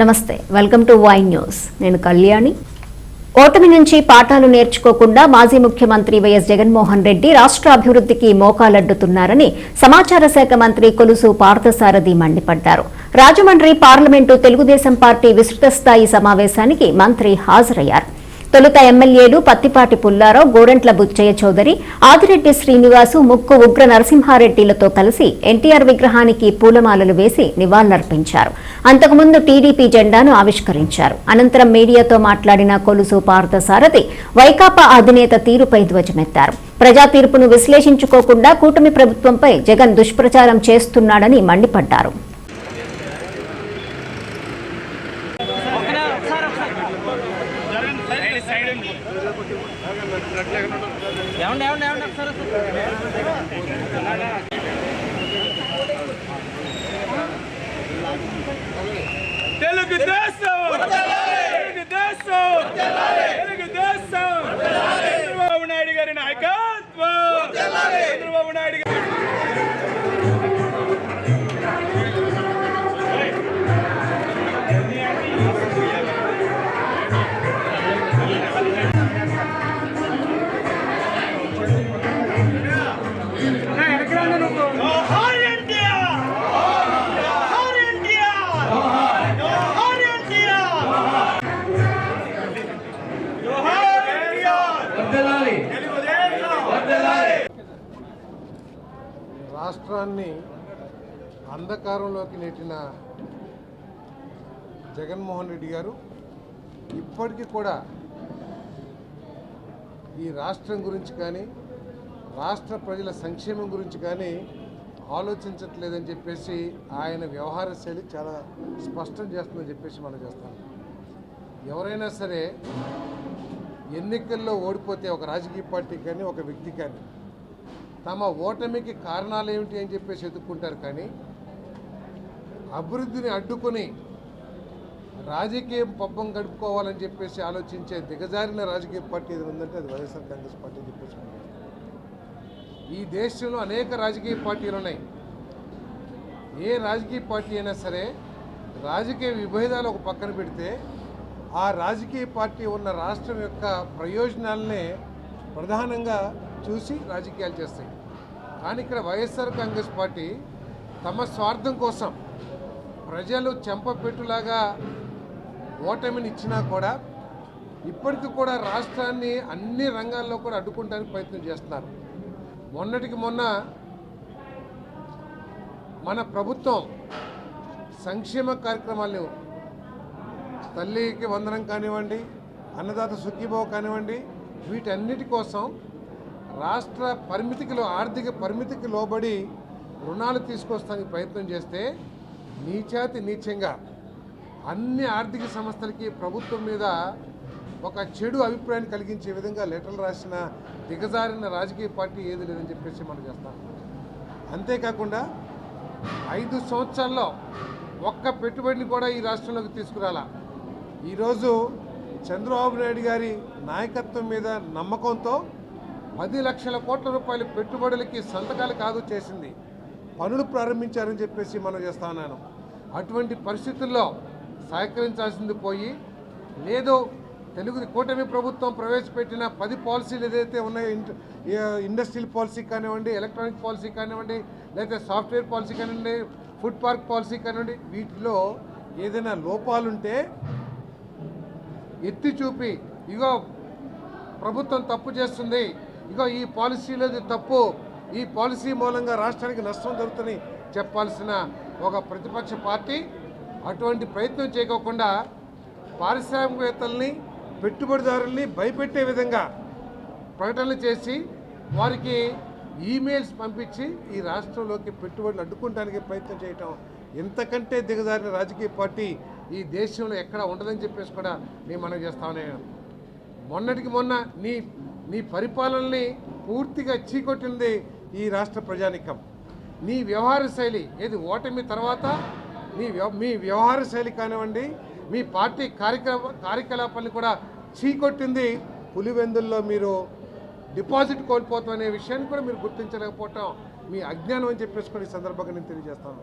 నమస్తే welcome to Y news. నేను కళ్యాణి. ఓటమి నుంచి పాఠాలు నేర్చుకోకుండా మాజీ ముఖ్యమంత్రి వైఎస్ జగన్మోహన్ రెడ్డి రాష్ట్ర అభివృద్ధికి మోకాలడ్డుతున్నారని సమాచార శాఖ మంత్రి కొలుసు పార్థసారథి మండిపడ్డారు. రాజమండ్రి పార్లమెంటు తెలుగుదేశం పార్టీ విస్తృత స్థాయి సమావేశానికి మంత్రి హాజరయ్యారు. తొలుత ఎమ్మెల్యేలు పత్తిపాటి పుల్లారావు గోరంట్ల బుచ్చయ్య చౌదరి ఆదిరెడ్డి శ్రీనివాసు ముక్కు ఉగ్ర నరసింహారెడ్డిలతో కలిసి ఎన్టీఆర్ విగ్రహానికి పూలమాలలు వేసి నివాళులర్పించారు. అంతకుముందు టీడీపీ జెండాను ఆవిష్కరించారు. అనంతరం మీడియాతో మాట్లాడిన కొలుసు పార్థసారథి వైకాపా అధినేత తీరుపై ధ్వజమెత్తారు. ప్రజా తీర్పును విశ్లేషించుకోకుండా కూటమి ప్రభుత్వంపై జగన్ దుష్ప్రచారం చేస్తున్నాడని మండిపడ్డారు. ఏమండి ఏమండి ఏమండి ఒకసారి రాష్ట్రాన్ని అంధకారంలోకి నెట్టిన జగన్మోహన్ రెడ్డి గారు ఇప్పటికీ కూడా ఈ రాష్ట్రం గురించి కానీ రాష్ట్ర ప్రజల సంక్షేమం గురించి కానీ ఆలోచించట్లేదని చెప్పేసి ఆయన వ్యవహార శైలి చాలా స్పష్టం చేస్తుందని చెప్పేసి మనం చేస్తాం. ఎవరైనా సరే ఎన్నికల్లో ఓడిపోతే ఒక రాజకీయ పార్టీ కానీ ఒక వ్యక్తి కానీ తమ ఓటమికి కారణాలు ఏమిటి అని చెప్పేసి ఎదుర్కొంటారు కానీ అభివృద్ధిని అడ్డుకొని రాజకీయం పబ్బం గడుపుకోవాలని చెప్పేసి ఆలోచించే దిగజారిన రాజకీయ పార్టీ ఏది ఉందంటే అది వైఎస్ఆర్ కాంగ్రెస్ పార్టీ చెప్పేసి మనం ఈ దేశంలో అనేక రాజకీయ పార్టీలు ఉన్నాయి. ఏ రాజకీయ పార్టీ అయినా సరే రాజకీయ విభేదాలు ఒక పక్కన పెడితే ఆ రాజకీయ పార్టీ ఉన్న రాష్ట్రం యొక్క ప్రయోజనాలనే ప్రధానంగా చూసి రాజకీయాలు చేస్తాయి. కానీ ఇక్కడ వైఎస్ఆర్ కాంగ్రెస్ పార్టీ తమ స్వార్థం కోసం ప్రజలు చెంపపెట్టులాగా ఓటమిని ఇచ్చినా కూడా ఇప్పటికీ కూడా రాష్ట్రాన్ని అన్ని రంగాల్లో కూడా అడ్డుకుంటానికి ప్రయత్నం చేస్తున్నారు. మొన్నటికి మొన్న మన ప్రభుత్వం సంక్షేమ కార్యక్రమాలు తల్లికి వందనం కానివ్వండి అన్నదాత సుఖీభావ కానివ్వండి వీటన్నిటి కోసం రాష్ట్ర పరిమితికిలో ఆర్థిక పరిమితికి లోబడి రుణాలు తీసుకొస్తానికి ప్రయత్నం చేస్తే నీచాతి నీచంగా అన్ని ఆర్థిక సంస్థలకి ప్రభుత్వం మీద ఒక చెడు అభిప్రాయాన్ని కలిగించే విధంగా లెటర్లు రాసిన దిగజారిన రాజకీయ పార్టీ ఏది లేదని చెప్పేసి మనం చేస్తాం. అంతేకాకుండా ఐదు సంవత్సరాల్లో ఒక్క పెట్టుబడిని కూడా ఈ రాష్ట్రంలోకి తీసుకురాలా. ఈరోజు చంద్రబాబు నాయుడు గారి నాయకత్వం మీద నమ్మకంతో పది లక్షల కోట్ల రూపాయల పెట్టుబడులకి సంతకాలు కాదు చేసింది. పనులు ప్రారంభించారని చెప్పేసి మనం చేస్తా ఉన్నాను. అటువంటి పరిస్థితుల్లో సహకరించాల్సింది పోయి లేదు తెలుగు కూటమి ప్రభుత్వం ప్రవేశపెట్టిన పది పాలసీలు ఏదైతే ఉన్నాయో ఇండస్ట్రియల్ పాలసీ కానివ్వండి ఎలక్ట్రానిక్ పాలసీ కానివ్వండి లేకపోతే సాఫ్ట్వేర్ పాలసీ కానివ్వండి ఫుడ్ పార్క్ పాలసీ కానివ్వండి వీటిలో ఏదైనా లోపాలుంటే ఎత్తి చూపి ఇగో ప్రభుత్వం తప్పు చేస్తుంది ఇగో ఈ పాలసీలో తప్పు ఈ పాలసీ మూలంగా రాష్ట్రానికి నష్టం జరుగుతుంది చెప్పాల్సిన ఒక ప్రతిపక్ష పార్టీ అటువంటి ప్రయత్నం చేయకోకుండా పారిశ్రామికవేత్తల్ని పెట్టుబడిదారుల్ని భయపెట్టే విధంగా ప్రకటనలు చేసి వారికి ఈమెయిల్స్ పంపించి ఈ రాష్ట్రంలోకి పెట్టుబడులు అడ్డుకోవడానికి ప్రయత్నం చేయటం ఇంతకంటే దిగజారిన రాజకీయ పార్టీ ఈ దేశంలో ఎక్కడ ఉండదని చెప్పేసి కూడా నేను మనం చేస్తామనే మొన్నటికి మొన్న నీ నీ పరిపాలనని పూర్తిగా చీకొట్టింది ఈ రాష్ట్ర ప్రజానికం. నీ వ్యవహార శైలి ఏది ఓటమి తర్వాత నీ మీ వ్యవహార శైలి కానివ్వండి మీ పార్టీ కార్యక్రమ కార్యకలాపాలను కూడా చీకొట్టింది. పులివెందుల్లో మీరు డిపాజిట్ కోల్పోతాం అనే విషయాన్ని కూడా మీరు గుర్తించలేకపోవటం మీ అజ్ఞానం అని చెప్పేసి కూడా ఈ సందర్భంగా నేను తెలియజేస్తాను.